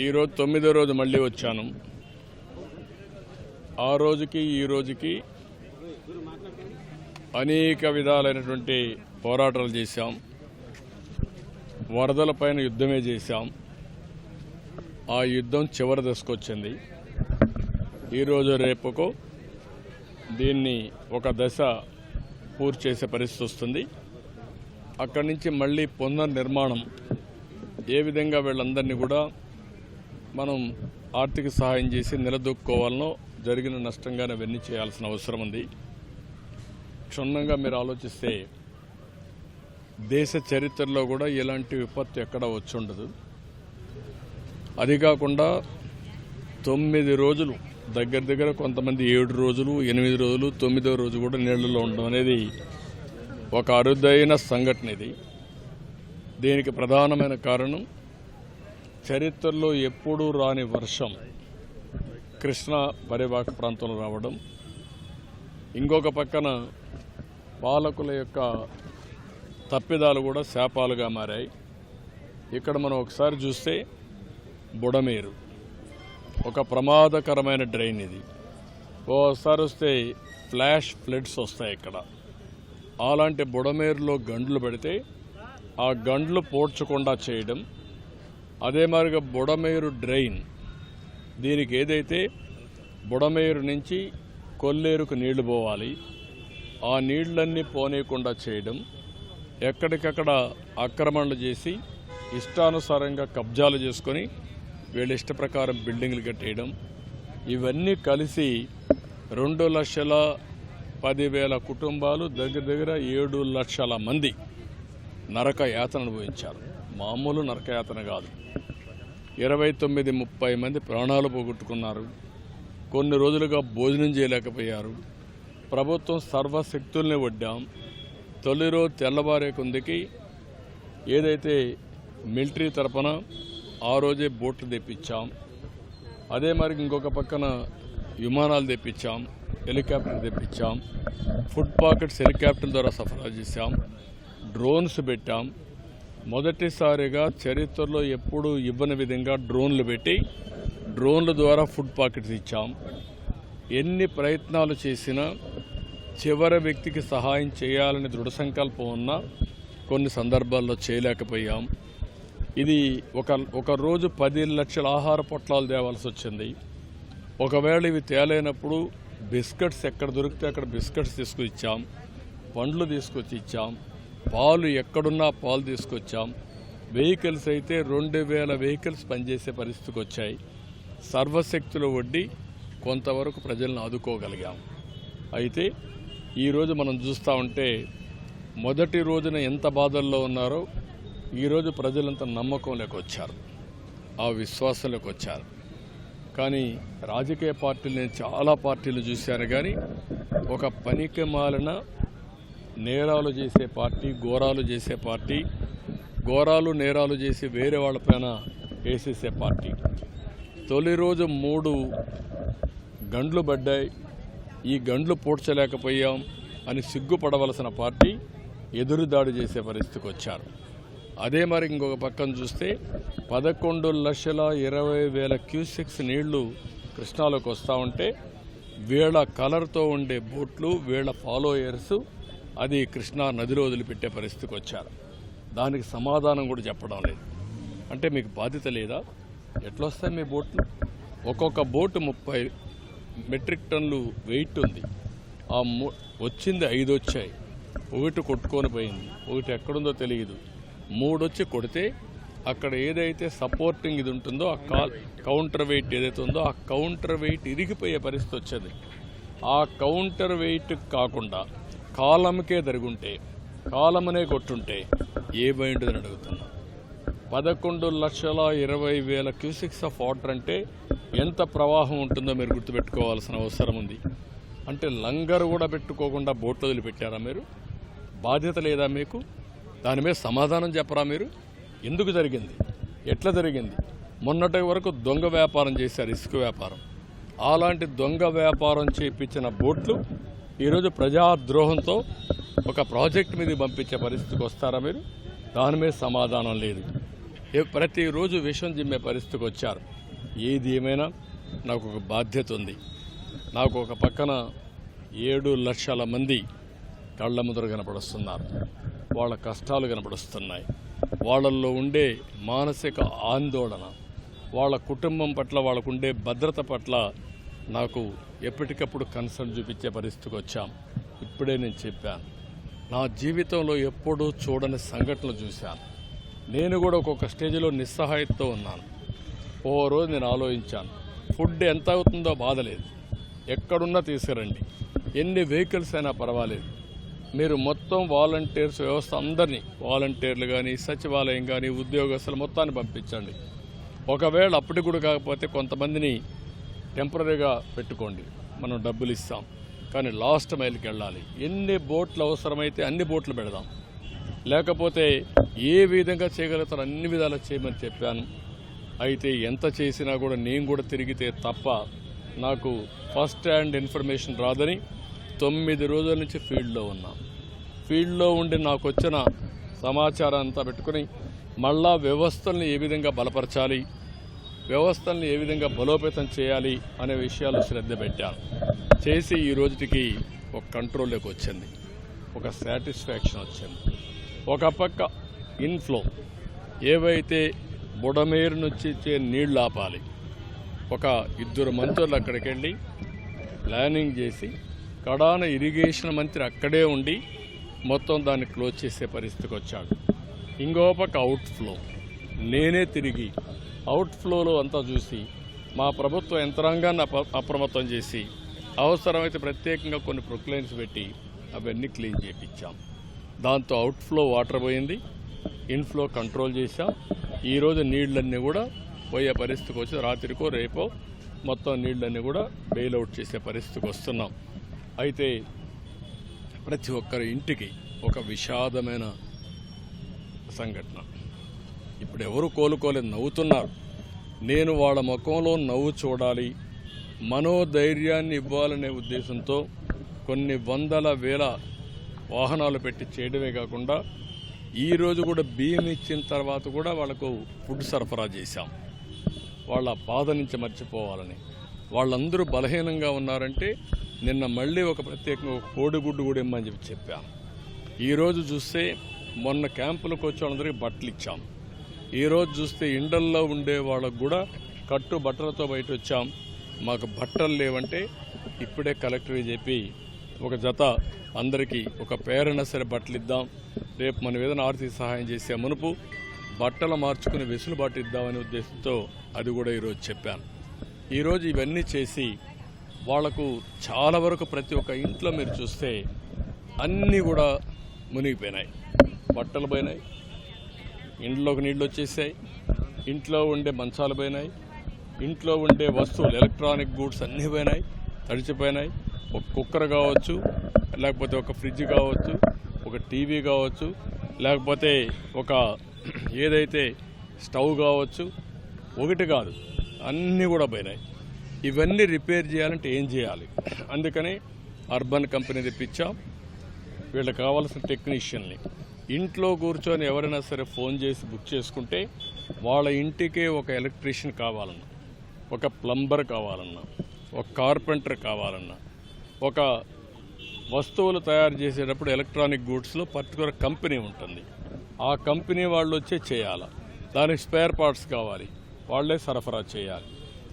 ఈరోజు తొమ్మిదో రోజు మళ్ళీ వచ్చాను. ఆ రోజుకి ఈ రోజుకి అనేక విధాలైనటువంటి పోరాటాలు చేశాం. వరదలపైన యుద్ధమే చేశాం. ఆ యుద్ధం చివరి దశకొచ్చింది. ఈరోజు రేపుకు దీన్ని ఒక దశ పూర్తి చేసే పరిస్థితి వస్తుంది. అక్కడి నుంచి మళ్ళీ పునర్నిర్మాణం ఏ విధంగా వీళ్ళందరినీ కూడా మనం ఆర్థిక సహాయం చేసి నిలదొక్కుకోవాలనో జరిగిన నష్టంగానే అవన్నీ చేయాల్సిన అవసరం ఉంది. క్షుణ్ణంగా మీరు ఆలోచిస్తే దేశ చరిత్రలో కూడా ఇలాంటి విపత్తు ఎక్కడ వచ్చుండదు. అది కాకుండా తొమ్మిది రోజులు దగ్గర దగ్గర కొంతమంది ఏడు రోజులు ఎనిమిది రోజులు తొమ్మిదో రోజు కూడా నీళ్ళలో ఉండడం అనేది ఒక అరుదైన సంఘటన ఇది. దీనికి ప్రధానమైన కారణం చరిత్రలో ఎప్పుడూ రాని వర్షం కృష్ణా పరివాహక ప్రాంతంలో రావడం. ఇంకొక పక్కన పాలకుల యొక్క తప్పిదాలు కూడా శాపాలుగా మారాయి. ఇక్కడ మనం ఒకసారి చూస్తే బుడమేరు. ఒక ప్రమాదకరమైన డ్రైన్ ఇది. ఓసారి వస్తే ఫ్లాష్ ఫ్లడ్స్ వస్తాయి ఇక్కడ. అలాంటి బుడమేరులో గండ్లు పెడితే ఆ గండ్లు పోడ్చకుండా చేయడం అదే మాదిరిగా బుడమేరు డ్రైన్. దీనికి ఏదైతే బుడమేరు నుంచి కొల్లేరుకు నీళ్ళు పోవాలి ఆ నీళ్ళన్నీ పోనీయకుండా చేయడం ఎక్కడికక్కడ ఆక్రమణలు చేసి ఇష్టానుసారంగా కబ్జాలు చేసుకొని వీళ్ళ ఇష్ట ప్రకారం బిల్డింగ్లు కట్టేయడం ఇవన్నీ కలిసి రెండు లక్షల పదివేల కుటుంబాలు దగ్గర దగ్గర ఏడు లక్షల మంది నరక యాతన అనుభవించారు మామూలు నరకయాతన కాదు. ఇరవై తొమ్మిది ముప్పై మంది ప్రాణాలు పోగొట్టుకున్నారు. కొన్ని రోజులుగా భోజనం చేయలేకపోయారు. ప్రభుత్వం సర్వశక్తుల్ని వడ్డాం. తొలి రోజు తెల్లవారే కొందికి ఏదైతే మిలిటరీ తరపున ఆ రోజే బోట్లు తెప్పించాం. అదే మరి ఇంకొక పక్కన విమానాలు తెప్పించాం. హెలికాప్టర్ తెప్పించాం. ఫుడ్ పాకెట్స్ హెలికాప్టర్ ద్వారా సరఫరా చేశాం. డ్రోన్స్ పెట్టాం. మొదటిసారిగా చరిత్రలో ఎప్పుడూ ఇవ్వని విధంగా డ్రోన్లు పెట్టి డ్రోన్ల ద్వారా ఫుడ్ పాకెట్స్ ఇచ్చాం. ఎన్ని ప్రయత్నాలు చేసినా చివరి వ్యక్తికి సహాయం చేయాలని దృఢ సంకల్పం ఉన్నా కొన్ని సందర్భాల్లో చేయలేకపోయాం. ఇది ఒక ఒక రోజు పది లక్షల ఆహార పొట్లాలు తేవాల్సి వచ్చింది. ఒకవేళ ఇవి తేలేనప్పుడు బిస్కెట్స్ ఎక్కడ దొరికితే అక్కడ బిస్కెట్స్ తీసుకు ఇచ్చాం పండ్లు తీసుకొచ్చి ఇచ్చాం. పాలు ఎక్కడున్నా పాలు తీసుకొచ్చాం. వెహికల్స్ అయితే రెండు వేల వెహికల్స్ పనిచేసే పరిస్థితికి వచ్చాయి. సర్వశక్తుల వడ్డీ కొంతవరకు ప్రజలను ఆదుకోగలిగాం. అయితే ఈరోజు మనం చూస్తూ ఉంటే మొదటి రోజున ఎంత బాధల్లో ఉన్నారో ఈరోజు ప్రజలంతా నమ్మకంలోకి వచ్చారు. ఆ విశ్వాసంలోకి వచ్చారు. కానీ రాజకీయ పార్టీలు నేను చాలా పార్టీలు చూశాను కానీ ఒక పనికి మాలిన నేరాలు చేసే పార్టీ ఘోరాలు చేసే పార్టీ ఘోరాలు నేరాలు చేసి వేరే వాళ్ళపైన వేసేసే పార్టీ. తొలి రోజు మూడు గండ్లు పడ్డాయి. ఈ గండ్లు పూడ్చలేకపోయాం అని సిగ్గుపడవలసిన పార్టీ ఎదురుదాడి చేసే పరిస్థితికి వచ్చారు. అదే మరి ఇంకొక పక్కన చూస్తే పదకొండు లక్షల ఇరవై వేల క్యూసెక్స్ నీళ్ళు కృష్ణాలోకి వస్తూ ఉంటే వీళ్ళ కలర్తో ఉండే బోట్లు వీళ్ళ ఫాలోయర్సు అది కృష్ణా నదిలో వదిలిపెట్టే పరిస్థితికి వచ్చారు. దానికి సమాధానం కూడా చెప్పడం లేదు. అంటే మీకు బాధ్యత లేదా? ఎట్లొస్తాయి మీ బోట్లు? ఒక్కొక్క బోటు ముప్పై మెట్రిక్ టన్నులు వెయిట్ ఉంది. ఆ వచ్చింది ఐదు వచ్చాయి. ఒకటి కొట్టుకొని పోయింది. ఒకటి ఎక్కడుందో తెలియదు. మూడు వచ్చి కొడితే అక్కడ ఏదైతే సపోర్టింగ్ ఇది ఉంటుందో ఆ కాల్ కౌంటర్ వెయిట్ ఏదైతే ఉందో ఆ కౌంటర్ వెయిట్ ఇరిగిపోయే పరిస్థితి వచ్చేది. ఆ కౌంటర్ వెయిట్ కాకుండా కాలంకే జరుగుంటే కాలమనే కొట్టుంటే ఏమైంటుందని అడుగుతున్నా. పదకొండు లక్షల ఇరవై వేల క్యూసిక్స్ ఆఫ్ వాటర్ అంటే ఎంత ప్రవాహం ఉంటుందో మీరు గుర్తుపెట్టుకోవాల్సిన అవసరం ఉంది. అంటే లంగర్ కూడా పెట్టుకోకుండా బోట్లు వదిలిపెట్టారా మీరు? బాధ్యత లేదా మీకు? దాని మీద సమాధానం చెప్పరా మీరు? ఎందుకు జరిగింది? ఎట్లా జరిగింది? మొన్నటి వరకు దొంగ వ్యాపారం చేశారు ఇసుక వ్యాపారం. అలాంటి దొంగ వ్యాపారం చేయించిన బోట్లు ఈరోజు ప్రజాద్రోహంతో ఒక ప్రాజెక్ట్ మీద పంపించే పరిస్థితికి వస్తారా మీరు? దాని మీద సమాధానం లేదు. ప్రతిరోజు విషం జిమ్మే పరిస్థితికి వచ్చారు. ఏది ఏమైనా నాకు ఒక బాధ్యత ఉంది. నాకు ఒక పక్కన ఏడు లక్షల మంది కళ్ళ ముద్ర కనపడుస్తున్నారు. వాళ్ళ కష్టాలు కనపడుస్తున్నాయి. వాళ్ళల్లో ఉండే మానసిక ఆందోళన వాళ్ళ కుటుంబం పట్ల వాళ్ళకు ఉండే భద్రత పట్ల నాకు ఎప్పటికప్పుడు కన్సర్న్ చూపించే పరిస్థితికి వచ్చాం. ఇప్పుడే నేను చెప్పాను. నా జీవితంలో ఎప్పుడూ చూడని సంఘటనలు చూశాను. నేను కూడా ఒక్కొక్క స్టేజ్లో నిస్సహాయతతో ఉన్నాను. ఓ రోజు నేను ఆలోచించాను. ఫుడ్ ఎంత అవుతుందో బాధలేదు ఎక్కడున్నా తీసుకురండి. ఎన్ని వెహికల్స్ అయినా పర్వాలేదు. మీరు మొత్తం వాలంటీర్స్ వ్యవస్థ అందరినీ వాలంటీర్లు కానీ సచివాలయం కానీ ఉద్యోగస్తులు మొత్తాన్ని పంపించండి. ఒకవేళ అప్పటికి కూడా కాకపోతే కొంతమందిని టెంపరీగా పెట్టుకోండి. మనం డబ్బులు ఇస్తాం. కానీ లాస్ట్ మైల్కి వెళ్ళాలి. ఎన్ని బోట్లు అవసరమైతే అన్ని బోట్లు పెడదాం. లేకపోతే ఏ విధంగా చేయగలుగుతారో అన్ని విధాలు చేయమని చెప్పాను. అయితే ఎంత చేసినా కూడా నేను కూడా తిరిగితే తప్ప నాకు ఫస్ట్ హ్యాండ్ ఇన్ఫర్మేషన్ రాదని తొమ్మిది రోజుల నుంచి ఫీల్డ్లో ఉన్నా. ఫీల్డ్లో ఉండి నాకు వచ్చిన సమాచారం అంతా పెట్టుకుని మళ్ళా వ్యవస్థలను ఏ విధంగా బలపరచాలి? వ్యవస్థలను ఏ విధంగా బలోపేతం చేయాలి అనే విషయాలు శ్రద్ధ పెట్టాను. చేసి ఈ రోజుకి ఒక కంట్రోల్లోకి వచ్చింది. ఒక సాటిస్ఫాక్షన్ వచ్చింది. ఒక పక్క ఇన్ఫ్లో ఏవైతే బుడమేరు నుంచి ఇచ్చే నీళ్ళు ఆపాలి. ఒక ఇద్దరు మంత్రులు అక్కడికి వెళ్ళి ప్లానింగ్ చేసి కడాన ఇరిగేషన్ మంత్రి అక్కడే ఉండి మొత్తం దాన్ని క్లోజ్ చేసే పరిస్థితికి వచ్చాడు. ఇంకో పక్క అవుట్ ఫ్లో నేనే తిరిగి అవుట్ ఫ్లోలో అంతా చూసి మా ప్రభుత్వ యంత్రాంగాన్ని అప అప్రమత్తం చేసి అవసరమైతే ప్రత్యేకంగా కొన్ని ప్రొక్లైన్స్ పెట్టి అవన్నీ క్లీన్ చేయించాం దాంతో అవుట్ఫ్లో వాటర్ పోయింది ఇన్ఫ్లో కంట్రోల్ చేశాం. ఈరోజు నీళ్ళన్నీ కూడా పోయే పరిస్థితికి వచ్చి రాత్రికో రేపో మొత్తం నీళ్ళన్నీ కూడా బెయిల్అవుట్ చేసే పరిస్థితికి వస్తున్నాం. అయితే ప్రతి ఒక్కరి ఇంటికి ఒక విషాదమైన సంఘటన. ఇప్పుడు ఎవరు కోలుకోలేదు నవ్వుతున్నారు. నేను వాళ్ళ ముఖంలో నవ్వు చూడాలి మనోధైర్యాన్ని ఇవ్వాలనే ఉద్దేశంతో కొన్ని వందల వేల వాహనాలు పెట్టి చేయడమే కాకుండా ఈరోజు కూడా బియ్యం ఇచ్చిన తర్వాత కూడా వాళ్ళకు ఫుడ్ సరఫరా చేశాం. వాళ్ళ బాధ నుంచి మర్చిపోవాలని. వాళ్ళందరూ బలహీనంగా ఉన్నారంటే నిన్న మళ్ళీ ఒక ప్రత్యేకంగా ఒక కోడిగుడ్డు కూడా ఇమ్మని చెప్పి చెప్పాను ఈరోజు చూస్తే మొన్న క్యాంపులకు వచ్చే వాళ్ళందరికీ బట్టలు ఇచ్చాం ఈరోజు చూస్తే ఇండల్లో ఉండే వాళ్ళకు కూడా కట్టు బట్టలతో బయట వచ్చాం. మాకు బట్టలు లేవంటే ఇప్పుడే కలెక్టర్ చెప్పి ఒక జత అందరికీ ఒక పేరైనా సరే బట్టలు ఇద్దాం. రేపు మనం ఏదైనా ఆర్థిక సహాయం చేసే మునుపు బట్టలు మార్చుకుని వెసులుబాటు ఇద్దామనే ఉద్దేశంతో అది కూడా ఈరోజు చెప్పాను. ఈరోజు ఇవన్నీ చేసి వాళ్ళకు చాలా వరకు ప్రతి ఒక్క ఇంట్లో మీరు చూస్తే అన్నీ కూడా మునిగిపోయినాయి. బట్టలు పోయినాయి ఇంట్లోకి నీళ్ళు వచ్చేసాయి. ఇంట్లో ఉండే మంచాలు పోయినాయి. ఇంట్లో ఉండే వస్తువులు ఎలక్ట్రానిక్ గూడ్స్ అన్నీ పోయినాయి. తడిచిపోయినాయి. ఒక కుక్కర్ కావచ్చు లేకపోతే ఒక ఫ్రిడ్జ్ కావచ్చు ఒక టీవీ కావచ్చు లేకపోతే ఒక ఏదైతే స్టవ్ కావచ్చు ఒకటి కాదు అన్నీ కూడా పోయినాయి. ఇవన్నీ రిపేర్ చేయాలంటే ఏం చేయాలి? అందుకని అర్బన్ కంపెనీ తెప్పించాం. వీళ్ళకి కావాల్సిన టెక్నీషియన్ని ఇంట్లో కూర్చొని ఎవరైనా సరే ఫోన్ చేసి బుక్ చేసుకుంటే వాళ్ళ ఇంటికే ఒక ఎలక్ట్రీషియన్ కావాలన్నా ఒక ప్లంబర్ కావాలన్నా ఒక కార్పెంటర్ కావాలన్నా ఒక వస్తువులు తయారు చేసేటప్పుడు ఎలక్ట్రానిక్ గూడ్స్లో పర్టికులర్ కంపెనీ ఉంటుంది. ఆ కంపెనీ వాళ్ళు వచ్చే చేయాలి. దానికి స్పేర్ పార్ట్స్ కావాలి. వాళ్ళే సరఫరా చేయాలి.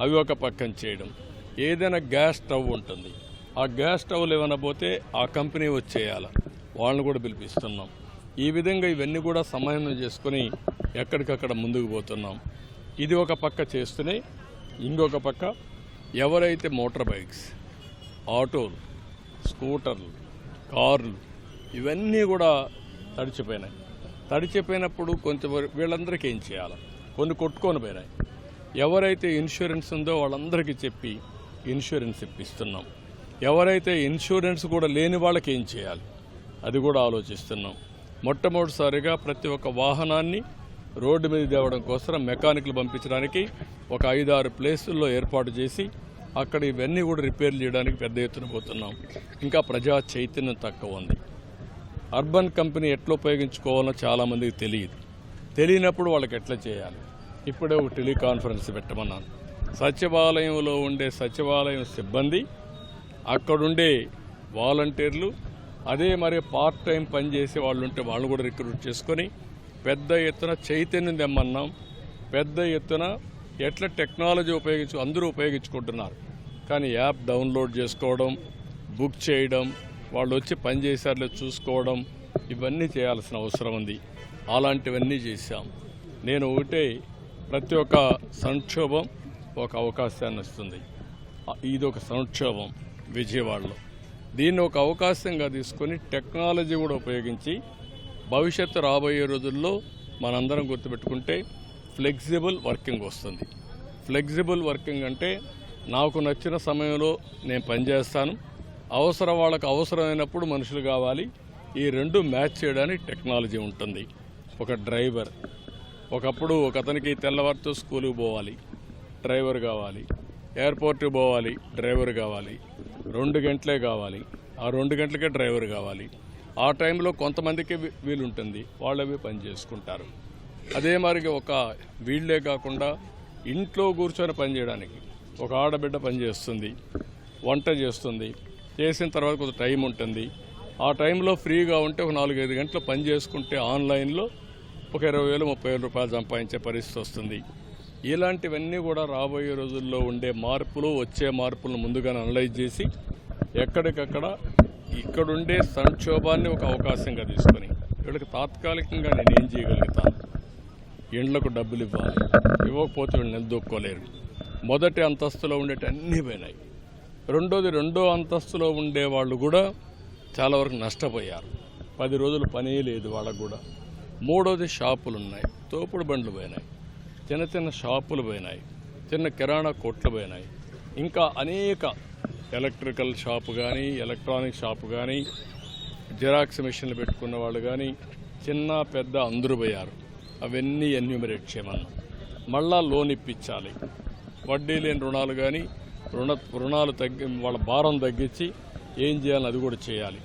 అవి ఒక పక్కన చేయడం. ఏదైనా గ్యాస్ స్టవ్ ఉంటుంది. ఆ గ్యాస్ స్టవ్లు ఏమైనా పోతే ఆ కంపెనీ వచ్చేయాలి. వాళ్ళని కూడా పిలిపిస్తున్నాం. ఈ విధంగా ఇవన్నీ కూడా సమన్వయం చేసుకొని ఎక్కడికక్కడ ముందుకు పోతున్నాం. ఇది ఒక పక్క చేస్తూనే ఇంకొక పక్క ఎవరైతే మోటార్ బైక్స్ ఆటోలు స్కూటర్లు కార్లు ఇవన్నీ కూడా తడిచిపోయినాయి. తడిచిపోయినప్పుడు కొంచెం వీళ్ళందరికీ ఏం చేయాలి? కొన్ని కొట్టుకొని పోయినాయి. ఎవరైతే ఇన్సూరెన్స్ ఉందో వాళ్ళందరికీ చెప్పి ఇన్సూరెన్స్ ఇప్పిస్తున్నాం. ఎవరైతే ఇన్సూరెన్స్ కూడా లేని వాళ్ళకి ఏం చేయాలి? అది కూడా ఆలోచిస్తున్నాం. మొట్టమొదటిసారిగా ప్రతి ఒక్క వాహనాన్ని రోడ్డు మీద తేవడం కోసం మెకానిక్లు పంపించడానికి ఒక ఐదారు ప్లేసుల్లో ఏర్పాటు చేసి అక్కడ ఇవన్నీ కూడా రిపేర్ చేయడానికి పెద్ద ఎత్తున పోతున్నాం. ఇంకా ప్రజా చైతన్యం తక్కువ ఉంది. అర్బన్ కంపెనీ ఎట్లా ఉపయోగించుకోవాలో చాలామందికి తెలియదు. తెలియనప్పుడు వాళ్ళకి ఎట్లా చేయాలి? ఇప్పుడే ఒక టెలికాన్ఫరెన్స్ పెట్టమన్నాను. సచివాలయంలో ఉండే సచివాలయం సిబ్బంది అక్కడుండే వాలంటీర్లు అదే మరి పార్ట్ టైం పనిచేసే వాళ్ళు ఉంటే వాళ్ళు కూడా రిక్రూట్ చేసుకొని పెద్ద ఎత్తున చైతన్యం తెమ్మన్నాం. పెద్ద ఎత్తున ఎట్లా టెక్నాలజీ ఉపయోగించు అందరూ ఉపయోగించుకుంటున్నారు. కానీ యాప్ డౌన్లోడ్ చేసుకోవడం బుక్ చేయడం వాళ్ళు వచ్చి పని చేశారులే చూసుకోవడం ఇవన్నీ చేయాల్సిన అవసరం ఉంది. అలాంటివన్నీ చేశాం. నేను ఒకటే ప్రతి ఒక్క సంక్షోభం ఒక అవకాశాన్ని ఇస్తుంది. ఇది ఒక సంక్షోభం విజయవాడలో. దీన్ని ఒక అవకాశంగా తీసుకొని టెక్నాలజీ కూడా ఉపయోగించి భవిష్యత్తు రాబోయే రోజుల్లో మనందరం గుర్తుపెట్టుకుంటే ఫ్లెక్సిబుల్ వర్కింగ్ వస్తుంది. ఫ్లెక్సిబుల్ వర్కింగ్ అంటే నాకు నచ్చిన సమయంలో నేను పనిచేస్తాను. అవసరం వాళ్ళకు అవసరమైనప్పుడు మనుషులు కావాలి. ఈ రెండు మ్యాచ్ చేయడానికి టెక్నాలజీ ఉంటుంది. ఒక డ్రైవర్. ఒకప్పుడు ఒక అతనికి తెల్లవారితో స్కూల్కి పోవాలి. డ్రైవర్ కావాలి. ఎయిర్పోర్ట్కి పోవాలి. డ్రైవర్ కావాలి. రెండు గంటలే కావాలి. ఆ రెండు గంటలకే డ్రైవర్ కావాలి. ఆ టైంలో కొంతమందికి వీలుంటుంది. వాళ్ళవి పని చేసుకుంటారు. అదే మరి ఒక వీళ్ళే కాకుండా ఇంట్లో కూర్చొని పని చేయడానికి ఒక ఆడబిడ్డ పని చేస్తుంది వంట చేస్తుంది చేసిన తర్వాత కొంత టైం ఉంటుంది. ఆ టైంలో ఫ్రీగా ఉంటే ఒక నాలుగైదు గంటలు పని చేసుకుంటే ఆన్లైన్లో ఒక ఇరవై వేలు ముప్పై వేల రూపాయలు సంపాదించే పరిస్థితి వస్తుంది. ఇలాంటివన్నీ కూడా రాబోయే రోజుల్లో ఉండే మార్పులు వచ్చే మార్పులను ముందుగానే అనలైజ్ చేసి ఎక్కడికక్కడ ఇక్కడుండే సంక్షోభాన్ని ఒక అవకాశంగా తీసుకొని వీళ్ళకి తాత్కాలికంగా నేను ఏం చేయగలుగుతాను ఇండ్లకు డబ్బులు ఇవ్వాలి. ఇవ్వకపోతే వీళ్ళు నిలదొక్కోలేరు. మొదటి అంతస్తులో ఉండేటి అన్నీ పోయినాయి. రెండోది రెండో అంతస్తులో ఉండే వాళ్ళు కూడా చాలా వరకు నష్టపోయారు. పది రోజులు పనే లేదు వాళ్ళకు కూడా. మూడోది షాపులు ఉన్నాయి తోపుడు బండ్లు పోయినాయి. చిన్న చిన్న షాపులు పోయినాయి. చిన్న కిరాణా కొట్లు పోయినాయి. ఇంకా అనేక ఎలక్ట్రికల్ షాపు కానీ ఎలక్ట్రానిక్ షాపు కానీ జిరాక్స్ మిషన్లు పెట్టుకున్న వాళ్ళు కానీ చిన్న పెద్ద అందరూ పోయారు. అవన్నీ ఎన్యూమరేట్ చేయమన్నాం. మళ్ళా లోన్ ఇప్పించాలి. వడ్డీ లేని రుణాలు కానీ రుణ రుణాలు తగ్గి వాళ్ళ భారం తగ్గించి ఏం చేయాలని అది కూడా చేయాలి.